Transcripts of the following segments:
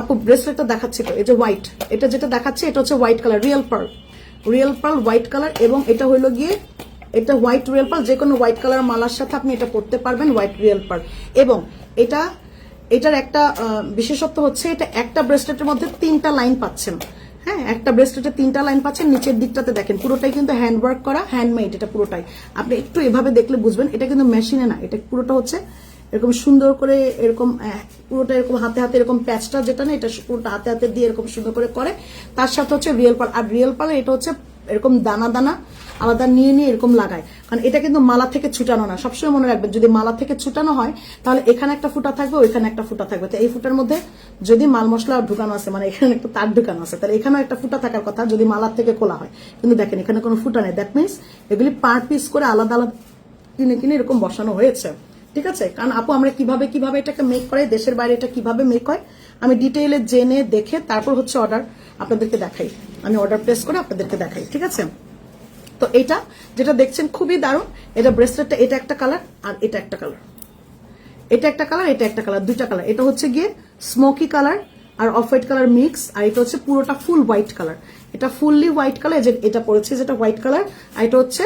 আপু ব্রেসলেটটা দেখাচ্ছি তো এই যে হোয়াইট এটা যেটা দেখাচ্ছে, এটা হচ্ছে white colour real pearl real pearl white colour এবং এটা হইল গিয়ে, এটা হোয়াইট রিয়েল পার্ল যে কোনো হোয়াইট কালার মালার সাথে আপনি এটা পরতে পারবেন হোয়াইট রিয়েল পার্ল এবং এটা, এটার একটা বিশেষত্ব হচ্ছে, এটা একটা ব্রেসলেটের মধ্যে তিনটা লাইন পাচ্ছেন। হ্যাঁ একটা ব্রেসলেটে তিনটা লাইন পাচ্ছেন, নিচের দিকটাতে দেখেন, পুরোটাই কিন্তু হ্যান্ডওয়ার্ক করা হ্যান্ডমেড এটা পুরোটাই। আপনি একটু এভাবে দেখলে বুঝবেন, এটা কিন্তু মেশিনে না, এটা পুরোটা হচ্ছে এরকম সুন্দর করে এরকম পুরোটা এরকম হাতে হাতে এরকম প্যাচটা যেটা না, এটা পুরোটা হাতে হাতে দিয়ে এরকম সুন্দর করে করে। তার সাথে হচ্ছে রিয়েল পাল আর রিয়েল পাল এটা হচ্ছে এরকম দানা দানা আলাদা নিয়ে নিয়ে এরকম লাগায়। কারণ এটা কিন্তু মালা থেকে ছুটানো না। সবসময় মনে রাখবেন, যদি মালা থেকে ছুটানো হয়, তাহলে এখানে একটা ফুটা থাকবে, ওইখানে একটা ফুটা থাকবে। তো এই ফুটার মধ্যে যদি মাল মশলা ঢুকানো আছে মানে এখানে একটা তার ঢুকানো আছে, তাহলে এখানেও একটা ফুটা থাকার কথা যদি মালার থেকে খোলা হয়। কিন্তু দেখেন, এখানে কোনো ফুটা নেই। দ্যাট মিনস এগুলি পার পিস করে আলাদা আলাদা কিনে কিনে এরকম বসানো হয়েছে। ঠিক আছে? কারণ আপু, আমরা কীভাবে কীভাবে এটাকে মেক করে, দেশের বাইরে এটা কীভাবে মেক হয়, আমি ডিটেইলে জেনে দেখে তারপর হচ্ছে অর্ডার আপনাদেরকে দেখাই। আমি অর্ডার প্লেস করে আপনাদেরকে দেখাই। ঠিক আছে? তো এটা, যেটা দেখছেন খুবই দারুণ, এটা ব্রেসলেটটা এটা একটা কালার আর এটা একটা কালার এটা একটা কালার এটা একটা কালার দুইটা কালার এটা হচ্ছে গিয়ে স্মোকি কালার আর অফ হোয়াইট কালার মিক্স আর এটা হচ্ছে পুরোটা ফুল হোয়াইট কালার এটা ফুললি হোয়াইট কালার যে এটা পড়েছে যেটা হোয়াইট কালার আর এটা হচ্ছে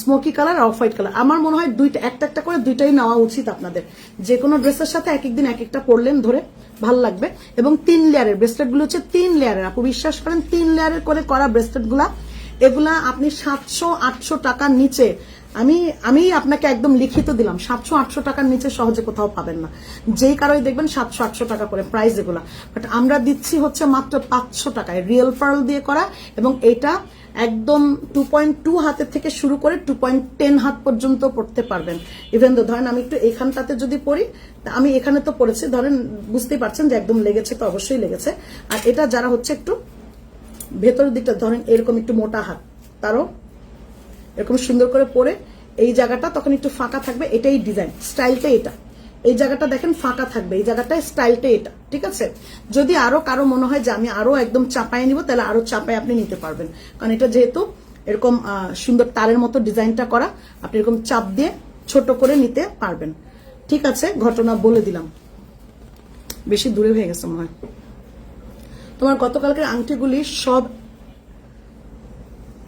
smoky colour off white colour আমার মনে হয় দুইটা, একটা একটা করে দুইটাই নেওয়া উচিত আপনাদের। যে কোনো ড্রেসের সাথে এক একদিন এক একটা পরলেন ধরে ভালো লাগবে। এবং তিন লেয়ারের ব্রেসলেটগুলো হচ্ছে তিন লেয়ারের আপু বিশ্বাস করেন, তিন লেয়ারের করে করা ব্রেসলেটগুলা এগুলা আপনি সাতশো, আটশো টাকার নিচে, আমি আমি আপনাকে একদম লিখিত দিলাম, সাতশো, আটশো টাকার নিচে সহজে কোথাও পাবেন না। যেই কারোই দেখবেন সাতশো, আটশো টাকা করে প্রাইস এগুলা। বাট আমরা দিচ্ছি হচ্ছে মাত্র পাঁচশো টাকায় রিয়েল পার্ল দিয়ে করা এবং এটা একদম টু পয়েন্ট টু হাতের থেকে শুরু করে টু পয়েন্ট টেন হাত পর্যন্ত পড়তে পারবেন। ইভেন তো ধরেন আমি একটু এখানটাতে যদি পড়ি আমি এখানে তো পড়েছি, ধরেন বুঝতেই পারছেন যে একদম লেগেছে তো অবশ্যই লেগেছে। আর এটা যারা হচ্ছে একটু ভেতরের দিকটা ধরেন এরকম একটু মোটা হাত, তারও এরকম সুন্দর করে পরে এই জায়গাটা তখন একটু ফাঁকা থাকবে, এটাই ডিজাইন স্টাইলটা এটা। এই জায়গাটা দেখেন ফাঁকা থাকবে, এই জায়গাটায় স্টাইলটা এটা, ঠিক আছে? যদি আরও কারও মনে হয় যে আমি আরও একদম চাপায় নিব, তাহলে আরও চাপায় আপনি নিতে পারবেন। কারণ এটা যেহেতু এরকম সুন্দর তারের মতো ডিজাইনটা করা, আপনি এরকম চাপ দিয়ে ছোট করে নিতে পারবেন। ঠিক আছে, ঘটনা বলে দিলাম। বেশি দূরে হয়ে গেছে মনে হয়। তোমার গতকালকের আংটিগুলি সব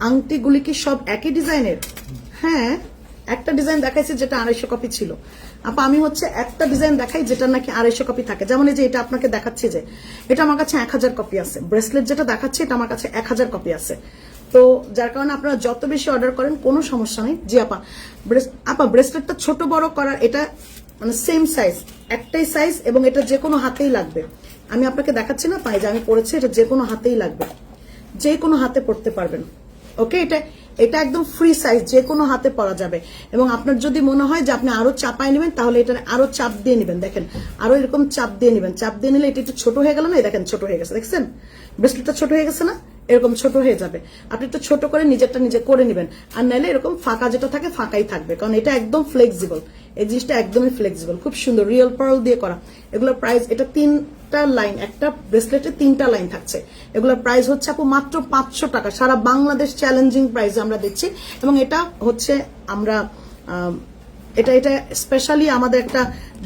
আংটিগুলি কি সব একই ডিজাইনের? হ্যাঁ একটা ডিজাইন দেখাইছে যেটা আড়াইশো কপি ছিল। আপা, আমি হচ্ছে একটা ডিজাইন দেখাই যেটা নাকি আড়াইশো কপি থাকে। যেমন এই যে এটা আপনাকে দেখাচ্ছি যে, এটা আমার কাছে এক হাজার কপি আছে। ব্রেসলেট যেটা দেখাচ্ছে, এটা আমার কাছে এক হাজার কপি আছে। তো যার কারণে আপনারা যত বেশি অর্ডার করেন, কোনো সমস্যা নেই। জি, আপা আপা, ব্রেসলেটটা ছোট বড় করার এটা মানে সেম সাইজ একটাই সাইজ এবং এটা যে কোনো হাতেই লাগবে। আমি আপনাকে দেখাচ্ছি না, পায়ে যে আমি পড়েছি, এটা যে কোনো হাতেই লাগবে। যে কোনো হাতে পড়তে পারবেন। ওকে এটা এটা একদম ফ্রি সাইজ যে কোনো হাতে পরা যাবে। এবং আপনার যদি মনে হয় যে আপনি আরও চাপাই নেবেন, তাহলে এটা আরও চাপ দিয়ে নেবেন। দেখেন, আরও এরকম চাপ দিয়ে নেবেন। চাপ দিয়ে নিলে এটা একটু ছোট হয়ে গেল না? দেখেন, ছোট হয়ে গেছে। দেখছেন? ব্রেসলেটটা ছোট হয়ে গেছে না? এরকম ছোট হয়ে যাবে। আপনি তো ছোট করে নিজেরটা নিজে করে নেবেন। আর নাহলে এরকম ফাঁকা যেটা থাকে, ফাঁকাই থাকবে। কারণ এটা একদম ফ্লেক্সিবল এই জিনিসটা একদমই ফ্লেক্সিবল খুব সুন্দর রিয়েল পার্ল দিয়ে করা। এগুলোর প্রাইস এটা তিনটা লাইন একটা ব্রেসলেটে তিনটা লাইন থাকছে। এগুলোর প্রাইস হচ্ছে আপু মাত্র পাঁচশো টাকা। সারা বাংলাদেশ চ্যালেঞ্জিং প্রাইস আমরা দিচ্ছি। এবং এটা হচ্ছে আমরা এটা এটা স্পেশালি আমাদের একটা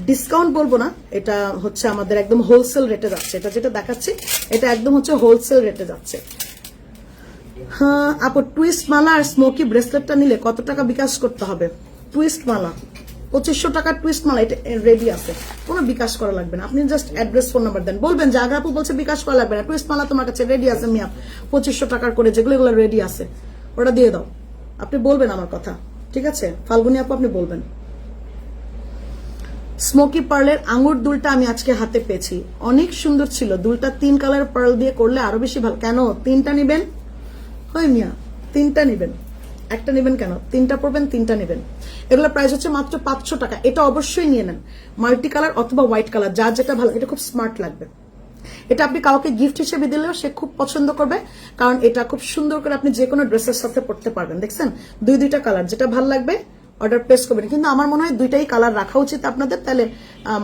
ডিসকাউন্ট বলব না। এটা হচ্ছে আমাদের একদম হোলসেল রেটে যাচ্ছে। এটা যেটা দেখাচ্ছি, এটা একদম হচ্ছে হোলসেল রেটে যাচ্ছে। হ্যাঁ আপু টুইস্ট মালা আর স্মোকি ব্রেসলেটটা নিলে কত টাকা বিকাশ করতে হবে? টুইস্ট মালা, পঁচিশশো টাকার টুইস্ট মালা, এটা রেডি আছে। কোনো বিকাশ করা লাগবে না। আপনি জাস্ট অ্যাড্রেস ফোন নাম্বার দেন। বলবেন যে আগে আপু বলছে বিকাশ করা লাগবে না। টুইস্ট মালা তোমার কাছে রেডি আছে, মিয়া। পঁচিশশো টাকার করে যেগুলো এগুলো রেডি আছে। ওটা দিয়ে দাও। আপনি বলবেন আমার কথা। ঠিক আছে? ফাল্গুনি আপু, আপনি বলবেন। স্মোকি পার্লের আঙুর দুলটা আমি আজকে হাতে পেয়েছি। অনেক সুন্দর ছিল। দুলটা তিন কালার পার্ল দিয়ে করলে আরও বেশি ভালো। কেন? তিনটা নিবেন? হয় মিয়া, তিনটা নেবেন। একটা নেবেন কেন? তিনটা পড়বেন, তিনটা নেবেন। এগুলো প্রাইস হচ্ছে মাত্র পাঁচশো টাকা। এটা অবশ্যই নিয়ে নেন। মাল্টি কালার অথবা হোয়াইট কালার যার যেটা ভালো, এটা খুব স্মার্ট লাগবে। এটা আপনি কাউকে গিফট হিসেবে দিলেও সে খুব পছন্দ করবে, কারণ এটা খুব সুন্দর করে আপনি যে কোনো ড্রেসের সাথে পড়তে পারবেন। দেখছেন? দুই, দুইটা কালার। যেটা ভালো লাগবে অর্ডার প্লেস করবেন। কিন্তু আমার মনে হয় দুইটাই কালার রাখা উচিত আপনাদের। তাহলে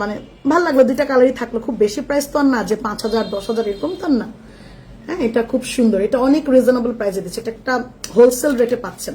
মানে ভালো লাগল, দুইটা কালারই থাকল। খুব বেশি প্রাইস তো আর না, যে পাঁচ হাজার, দশ হাজার এরকম তো না। হ্যাঁ এটা খুব সুন্দর। এটা অনেক রিজনেবল প্রাইসে দিচ্ছে। এটা একটা হোলসেল রেটে পাচ্ছেন।